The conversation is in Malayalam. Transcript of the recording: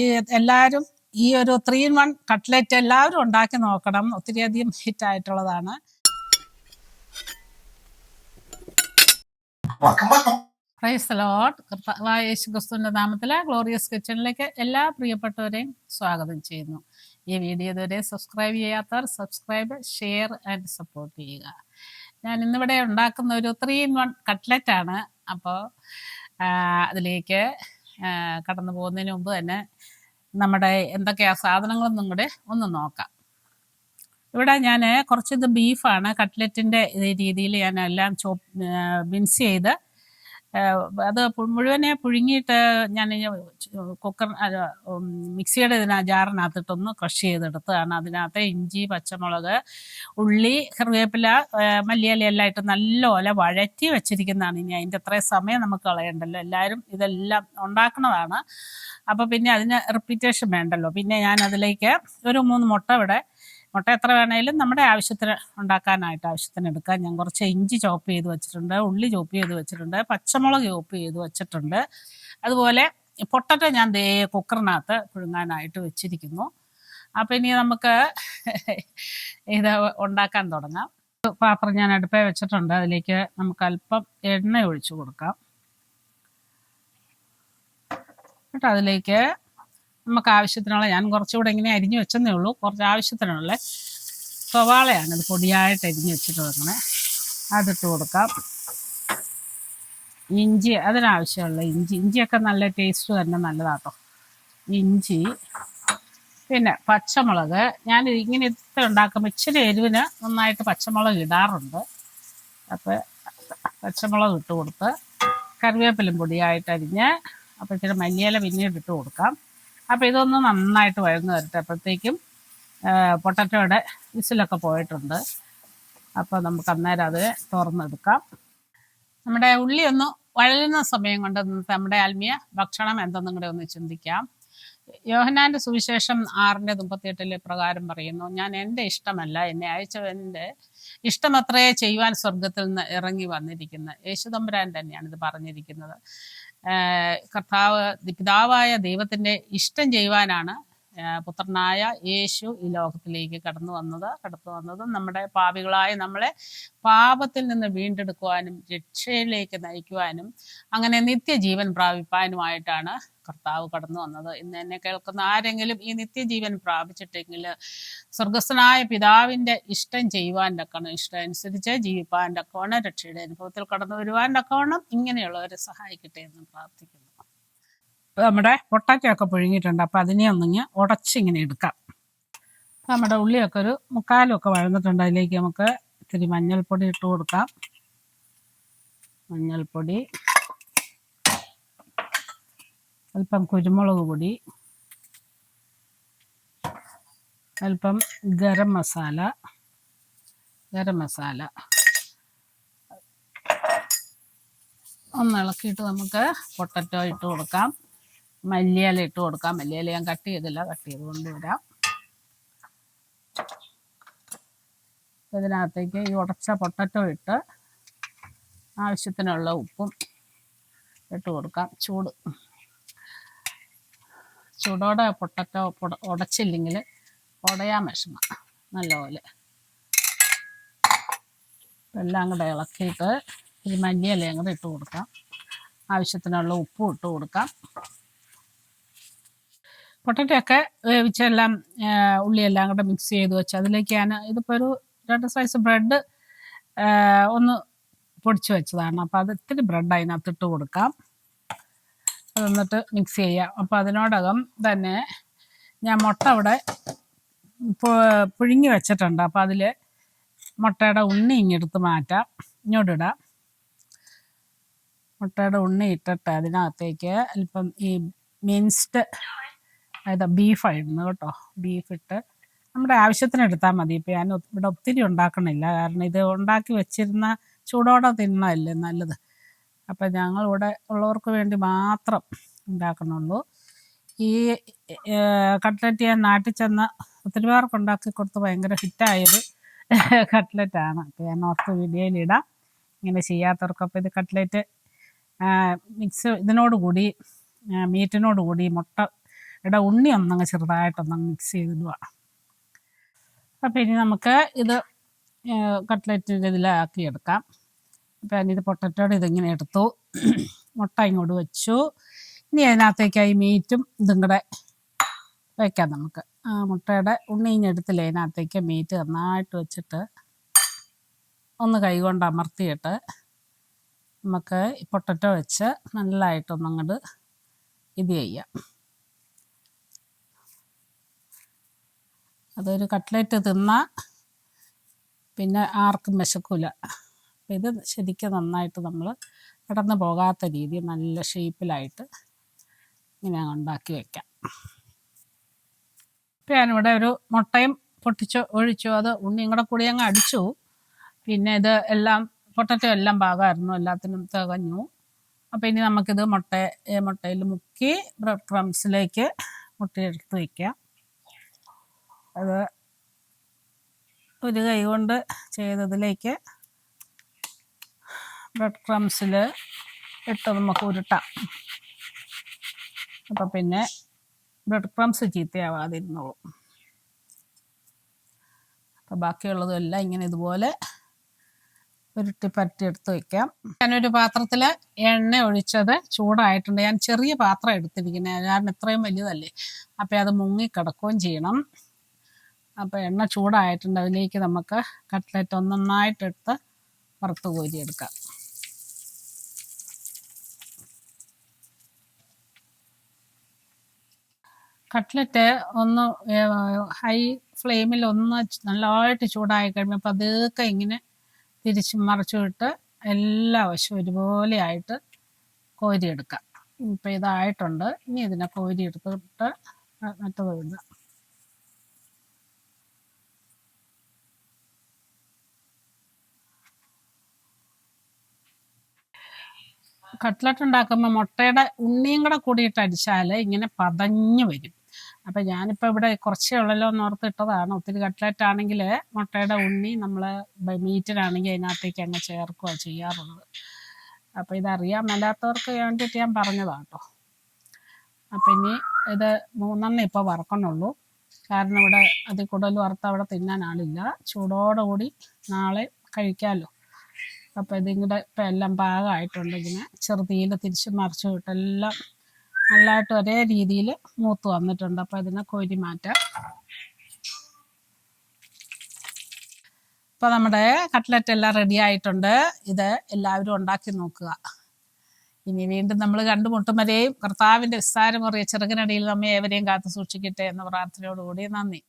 ഈ എല്ലാവരും ഈ ഒരു ത്രീ ഇൻ വൺ കട്ട്ലറ്റ് എല്ലാവരും ഉണ്ടാക്കി നോക്കണം. ഒത്തിരിയധികം ഹിറ്റ് ആയിട്ടുള്ളതാണ്. പ്രൈസ് ലോട്ട് കർത്താവായ യേശു ക്രിസ്തുവിന്റെ നാമത്തിലെ ഗ്ലോറിയസ് കിച്ചണിലേക്ക് എല്ലാ പ്രിയപ്പെട്ടവരെയും സ്വാഗതം ചെയ്യുന്നു. ഈ വീഡിയോ ഇതുവരെ സബ്സ്ക്രൈബ് ചെയ്യാത്തവർ സബ്സ്ക്രൈബ് ഷെയർ ആൻഡ് സപ്പോർട്ട് ചെയ്യുക. ഞാൻ ഇന്നിവിടെ ഉണ്ടാക്കുന്ന ഒരു ത്രീ ഇൻ വൺ കട്ട്ലറ്റ് ആണ്. അപ്പോൾ അതിലേക്ക് കടന്നു പോകുന്നതിന് മുമ്പ് തന്നെ നമ്മുടെ എന്തൊക്കെയാ സാധനങ്ങളെന്നും കൂടെ ഒന്ന് നോക്കാം. ഇവിടെ ഞാൻ കുറച്ചിത് ബീഫാണ് കട്ട്ലറ്റിന്റെ രീതിയിൽ ഞാൻ എല്ലാം ചോ മിൻസ് ചെയ്ത് അത് മുഴുവനെ പുഴുങ്ങിയിട്ട് ഞാൻ കുക്കർ മിക്സിയുടെ ഇതിന ജാറിനകത്തിട്ടൊന്ന് ക്രഷ് ചെയ്തെടുത്തതാണ് അതിനകത്ത് ഇഞ്ചി പച്ചമുളക് ഉള്ളി കറിവേപ്പില മല്ലിയില എല്ലാം ഇട്ട് നല്ലപോലെ വഴറ്റി വെച്ചിരിക്കുന്നതാണ്. ഇനി അതിന്റെ അത്രയും സമയം നമുക്ക് കളയണ്ടല്ലോ. എല്ലാവരും ഇതെല്ലാം ഉണ്ടാക്കുന്നതാണ് അപ്പോൾ പിന്നെ അതിന് റിപ്പീറ്റേഷൻ വേണ്ടല്ലോ. പിന്നെ ഞാൻ അതിലേക്ക് ഒരു മൂന്ന് മുട്ട ഇവിടെ മുട്ട എത്ര വേണേലും നമ്മുടെ ആവശ്യത്തിന് ഉണ്ടാക്കാനായിട്ട് ആവശ്യത്തിന് എടുക്കാം. ഞാൻ കുറച്ച് ഇഞ്ചി ചോപ്പ് ചെയ്ത് വെച്ചിട്ടുണ്ട് ഉള്ളി ചോപ്പ് ചെയ്ത് വെച്ചിട്ടുണ്ട് പച്ചമുളക് ചോപ്പ് ചെയ്ത് വെച്ചിട്ടുണ്ട്. അതുപോലെ പൊട്ടറ്റോ ഞാൻ ദേ കുക്കറിനകത്ത് പുഴുങ്ങാനായിട്ട് വെച്ചിരിക്കുന്നു. അപ്പം ഇനി നമുക്ക് ഇത് ഉണ്ടാക്കാൻ തുടങ്ങാം. പാത്രം ഞാൻ അടുപ്പേ വെച്ചിട്ടുണ്ട്. അതിലേക്ക് നമുക്ക് അല്പം എണ്ണ ഒഴിച്ചു കൊടുക്കാം. എന്നിട്ട് അതിലേക്ക് നമുക്ക് ആവശ്യത്തിനുള്ള ഞാൻ കുറച്ചുകൂടെ ഇങ്ങനെ അരിഞ്ഞു വെച്ചെന്നേ ഉള്ളൂ. കുറച്ച് ആവശ്യത്തിനുള്ള സവാളയാണ് ഇത് പൊടിയായിട്ട് അരിഞ്ഞു വെച്ചിട്ട് വെക്കണേ അതിട്ട് കൊടുക്കാം. ഇഞ്ചി അതിനാവശ്യമുള്ള ഇഞ്ചി. ഇഞ്ചിയൊക്കെ നല്ല ടേസ്റ്റ് തന്നെ നല്ലതാട്ടോ. ഇഞ്ചി പിന്നെ പച്ചമുളക്. ഞാൻ ഇങ്ങനെ ഇത്ര ഉണ്ടാക്കുമ്പോൾ ഇച്ചിരി എരിവിന് നന്നായിട്ട് പച്ചമുളക് ഇടാറുണ്ട്. അപ്പോൾ പച്ചമുളക് ഇട്ട് കൊടുത്ത് കറിവേപ്പിലും പൊടിയായിട്ട് അരിഞ്ഞ് അപ്പോൾ ഇച്ചിരി മല്ലിയില പിന്നീട് ഇട്ട് കൊടുക്കാം. അപ്പോൾ ഇതൊന്ന് നന്നായിട്ട് വഴന്ന് വരട്ടെ അപ്പോഴത്തേക്കും പൊട്ടറ്റോയുടെ വിസിലൊക്കെ പോയിട്ടുണ്ട്. അപ്പോൾ നമുക്ക് അന്നേരം അത് തുറന്നെടുക്കാം. നമ്മുടെ ഉള്ളി ഒന്ന് വഴലുന്ന സമയം കൊണ്ട് നമ്മുടെ ആത്മീയ ഭക്ഷണം എന്തെന്നും കൂടെ ഒന്ന് ചിന്തിക്കാം. യോഹനാന്റെ സുവിശേഷം ആറിന്റെ മുപ്പത്തിയെട്ടിലെ പ്രകാരം പറയുന്നു ഞാൻ എന്റെ ഇഷ്ടമല്ല എന്നെ അയച്ചവന്റെ ഇഷ്ടമത്രേ ചെയ്യുവാൻ സ്വർഗത്തിൽ നിന്ന് ഇറങ്ങി വന്നിരിക്കുന്ന. യേശുതമ്പുരാൻ തന്നെയാണ് ഇത് പറഞ്ഞിരിക്കുന്നത്. കർത്താവ് പിതാവായ ദൈവത്തിന്റെ ഇഷ്ടം ചെയ്യുവാനാണ് പുത്രനായ യേശു ഈ ലോകത്തിലേക്ക് കടന്നു വന്നത് കടന്നു വന്നതും നമ്മുടെ പാപികളായ നമ്മളെ പാപത്തിൽ നിന്ന് വീണ്ടെടുക്കുവാനും രക്ഷയിലേക്ക് നയിക്കുവാനും അങ്ങനെ നിത്യജീവൻ പ്രാപിപ്പാനുമായിട്ടാണ് കർത്താവ് കടന്നു വന്നത്. ഇന്ന് എന്നെ കേൾക്കുന്ന ആരെങ്കിലും ഈ നിത്യജീവൻ പ്രാപിച്ചിട്ടെങ്കിൽ സ്വർഗസ്ഥനായ പിതാവിന്റെ ഇഷ്ടം ചെയ്യുവാൻ തക്കണം ഇഷ്ടം അനുസരിച്ച് ജീവിപ്പാൻ തക്കവണ്ണം രക്ഷയുടെ അനുഭവത്തിൽ കടന്നു വരുവാൻ തക്കവണ്ണം ഇങ്ങനെയുള്ളവരെ സഹായിക്കട്ടെ എന്ന് പ്രാർത്ഥിക്കുന്നു. നമ്മുടെ പൊട്ടാറ്റോ ഒക്കെ പുഴുങ്ങിയിട്ടുണ്ട്. അപ്പൊ അതിനെ ഒന്നിങ്ങ് ഉടച്ചിങ്ങനെ എടുക്കാം. നമ്മുടെ ഉള്ളിയൊക്കെ ഒരു മുക്കാലും ഒക്കെ വഴന്നിട്ടുണ്ട്. അതിലേക്ക് നമുക്ക് ഇത്തിരി മഞ്ഞൾപ്പൊടി ഇട്ട് കൊടുക്കാം. മഞ്ഞൾപ്പൊടി അല്പം കുരുമുളക് പൊടി അല്പം ഗരം മസാല ഗരം മസാല. ഒന്ന് ഇളക്കിയിട്ട് നമുക്ക് പൊട്ടറ്റോ ഇട്ട് കൊടുക്കാം. മല്ലിയില ഇട്ട് കൊടുക്കാം. മല്ലിയില ഞാൻ കട്ട് ചെയ്തില്ല. കട്ട് ചെയ്ത് കൊണ്ടുവരാം ഇതിനകത്തേക്ക് ഈ ഉടച്ച പൊട്ടറ്റോ ഇട്ട് ആവശ്യത്തിനുള്ള ഉപ്പും ഇട്ട് കൊടുക്കാം. ചൂട്. ചൂടോടെ പൊട്ടറ്റോ ഉടച്ചില്ലെങ്കിൽ ഉടയാൻ വിഷമ. നല്ലപോലെ. എല്ലാം കൂടെ ഇളക്കിയിട്ട് ഈ മല്ലിയിലയും കൂടെ ഇട്ട് കൊടുക്കാം. ആവശ്യത്തിനുള്ള ഉപ്പും ഇട്ട് കൊടുക്കാം. പൊട്ടറ്റോ ഒക്കെ വേവിച്ചെല്ലാം ഉള്ളിയെല്ലാം കൂടെ മിക്സ് ചെയ്ത് വെച്ച് അതിലേക്ക് ഞാൻ ഇതിപ്പോൾ ഒരു രണ്ട് സ്ലൈസ് ബ്രെഡ് ഒന്ന് പൊടിച്ച് വെച്ചതാണ്. അപ്പോൾ അത് ഇത്തിരി ബ്രെഡ് അതിനകത്ത് ഇട്ട് കൊടുക്കാം. അത് എന്നിട്ട് മിക്സ് ചെയ്യാം. അപ്പോൾ അതിനോടകം തന്നെ ഞാൻ മുട്ട അവിടെ പുഴുങ്ങി വെച്ചിട്ടുണ്ട്. അപ്പോൾ അതിൽ മുട്ടയുടെ ഉണ്ണി ഇങ്ങെടുത്ത് മാറ്റാം. ഇങ്ങോട്ടിടാം മുട്ടയുടെ ഉണ്ണി ഇട്ടിട്ട് അതിനകത്തേക്ക് അല്പം ഈ മിൻസ്ഡ് അതായത് ബീഫായിരുന്നു കേട്ടോ. ബീഫ് ഇട്ട് നമ്മുടെ ആവശ്യത്തിന് എടുത്താൽ മതി. ഇപ്പം ഞാൻ ഇവിടെ ഒത്തിരി ഉണ്ടാക്കണില്ല. കാരണം ഇത് ഉണ്ടാക്കി വെച്ചിരുന്ന ചൂടോടെ തിന്നല്ലേ നല്ലത്. അപ്പം ഞങ്ങളിവിടെ ഉള്ളവർക്ക് വേണ്ടി മാത്രം ഉണ്ടാക്കണുള്ളൂ. ഈ കട്ട്ലറ്റ് ഞാൻ നാട്ടിൽ ചെന്ന് ഒത്തിരി പേർക്ക് ഉണ്ടാക്കി കൊടുത്ത് ഭയങ്കര ഹിറ്റായത് കട്ട്ലറ്റാണ്. അപ്പോൾ ഞാൻ ഓർത്ത് വീഡിയോയിലിടാം ഇങ്ങനെ ചെയ്യാത്തവർക്കൊപ്പം ഇത് കട്ട്ലറ്റ് മിക്സ് ഇതിനോട് കൂടി മീറ്റിനോട് കൂടി മുട്ട ഇവിടെ ഉണ്ണി ഒന്നങ്ങ് ചെറുതായിട്ടൊന്നങ്ങ് മിക്സ് ചെയ്തിടുക അപ്പം ഇനി നമുക്ക് ഇത് കട്ട്ലറ്റിന്റെ ഇതിലാക്കി എടുക്കാം. അപ്പം ഞാനിത് പൊട്ടറ്റോടെ ഇതിങ്ങനെ എടുത്തു. മുട്ട ഇങ്ങോട്ട് വെച്ചു. ഇനി അതിനകത്തേക്കായി മീറ്റും ഇതും കൂടെ വയ്ക്കാം നമുക്ക്. മുട്ടയുടെ ഉണ്ണീഞ്ഞെടുത്തില്ലേ അതിനകത്തേക്ക് മീറ്റ് നന്നായിട്ട് വെച്ചിട്ട് ഒന്ന് കൈകൊണ്ട് അമർത്തിയിട്ട് നമുക്ക് പൊട്ടറ്റോ വെച്ച് നല്ലതായിട്ടൊന്നങ്ങോട്ട് ഇത് ചെയ്യാം. അതൊരു കട്ട്ലറ്റ് തിന്നാൽ പിന്നെ ആർക്കും വിശക്കില്ല അപ്പം ഇത് ശരിക്കും നന്നായിട്ട് നമ്മൾ കടന്നു പോകാത്ത രീതി നല്ല ഷേപ്പിലായിട്ട് ഇങ്ങനെ ഉണ്ടാക്കി വയ്ക്കാം ഇപ്പം ഞാനിവിടെ ഒരു മുട്ടയും പൊട്ടിച്ചു ഒഴിച്ചു അത് ഉണ്ണിയും കൂടെ കൂടി അങ്ങ് അടിച്ചു. പിന്നെ ഇത് എല്ലാം പൊട്ടറ്റോ എല്ലാം പാകമായിരുന്നു എല്ലാത്തിനും തികഞ്ഞു. അപ്പോൾ ഇനി നമുക്കിത് മുട്ട മുട്ടയിൽ മുക്കി ബ്രെഡ് ക്രംസിലേക്ക് മുട്ടയെടുത്ത് വയ്ക്കാം അത് ഒരു കൈ കൊണ്ട് ചെയ്തതിലേക്ക് ബ്രെഡ് ക്രംസിൽ ഇട്ട് നമുക്ക് ഉരുട്ടാം. അപ്പം പിന്നെ ബ്രെഡ് ക്രംസ് ചീത്തയാവാതിരുന്നോളും. അപ്പം ബാക്കിയുള്ളതും എല്ലാം ഇങ്ങനെ ഇതുപോലെ ഉരുട്ടി പറ്റി എടുത്ത് വയ്ക്കാം ഞാനൊരു പാത്രത്തിൽ എണ്ണ ഒഴിച്ചത് ചൂടായിട്ടുണ്ട്. ഞാൻ ചെറിയ പാത്രം എടുത്തിരിക്കുന്നത് കാരണം ഇത്രയും വലിയതല്ലേ. അപ്പം അത് മുങ്ങിക്കിടക്കുകയും ചെയ്യണം. അപ്പോൾ എണ്ണ ചൂടായിട്ടുണ്ട് അതിലേക്ക് നമുക്ക് കട്ട്ലറ്റ് ഒന്നൊന്നായിട്ടെടുത്ത് വറുത്ത് കോരിയെടുക്കാം. കട്ട്ലറ്റ് ഒന്ന് ഹൈ ഫ്ലെയിമിൽ ഒന്ന് നല്ലതായിട്ട് ചൂടായി കഴിയുമ്പോൾ പതുക്കെ ഇങ്ങനെ തിരിച്ച് മറിച്ചു വിട്ട് എല്ലാ വശവും ഒരുപോലെ ആയിട്ട് കോരിയെടുക്കാം. ഇപ്പം ഇതായിട്ടുണ്ട്. ഇനി ഇതിനെ കോരിയെടുത്തിട്ട് മറ്റത് വിടാം കട്ട്ലറ്റ് ഉണ്ടാക്കുമ്പോൾ മുട്ടയുടെ ഉണ്ണിയും കൂടെ കൂടിയിട്ട് അടിച്ചാൽ ഇങ്ങനെ പതഞ്ഞു വരും. അപ്പം ഞാനിപ്പോൾ ഇവിടെ കുറച്ചേ ഉള്ളല്ലോ എന്ന് ഓർത്തിട്ടതാണ് ഒത്തിരി കട്ട്ലറ്റ് ആണെങ്കിൽ മുട്ടയുടെ ഉണ്ണി നമ്മൾ മീറ്റിനാണെങ്കിൽ അതിനകത്തേക്ക് അങ്ങ് ചേർക്കുക ചെയ്യാറുള്ളത്. അപ്പോൾ ഇതറിയാൻ മേലാത്തവർക്ക് വേണ്ടിയിട്ട് ഞാൻ പറഞ്ഞതാണ് കേട്ടോ അപ്പം ഇനി ഇത് മൂന്നെണ്ണം ഇപ്പോൾ വറക്കണുള്ളൂ. കാരണം ഇവിടെ അതിൽ കൂടുതൽ വറുത്ത് അവിടെ തിന്നാൻ ആളില്ല. ചൂടോടുകൂടി നാളെ കഴിക്കാമല്ലോ അപ്പോൾ ഇതിങ്ങനെ ഇപ്പം എല്ലാം പാകമായിട്ടുണ്ട് ഇങ്ങനെ തിരിച്ച് മറിച്ച് വിട്ടെല്ലാം നല്ലതായിട്ട് ഒരേ രീതിയിൽ മൂത്ത് വന്നിട്ടുണ്ട്. അപ്പോൾ ഇതിനെ കോരി മാറ്റാം. ഇപ്പോൾ നമ്മുടെ കട്ട്ലറ്റ് എല്ലാം റെഡി ആയിട്ടുണ്ട്. ഇത് എല്ലാവരും ഉണ്ടാക്കി നോക്കുക. ഇനി വീണ്ടും നമ്മൾ കണ്ടുമുട്ടും വരെയും കർത്താവിന്റെ വിസ്താരമറിയ ചെറുകിനടിയിൽ നമ്മെ ഏവരെയും കാത്തു സൂക്ഷിക്കട്ടെ എന്ന പ്രാർത്ഥനയോടുകൂടി നന്ദി.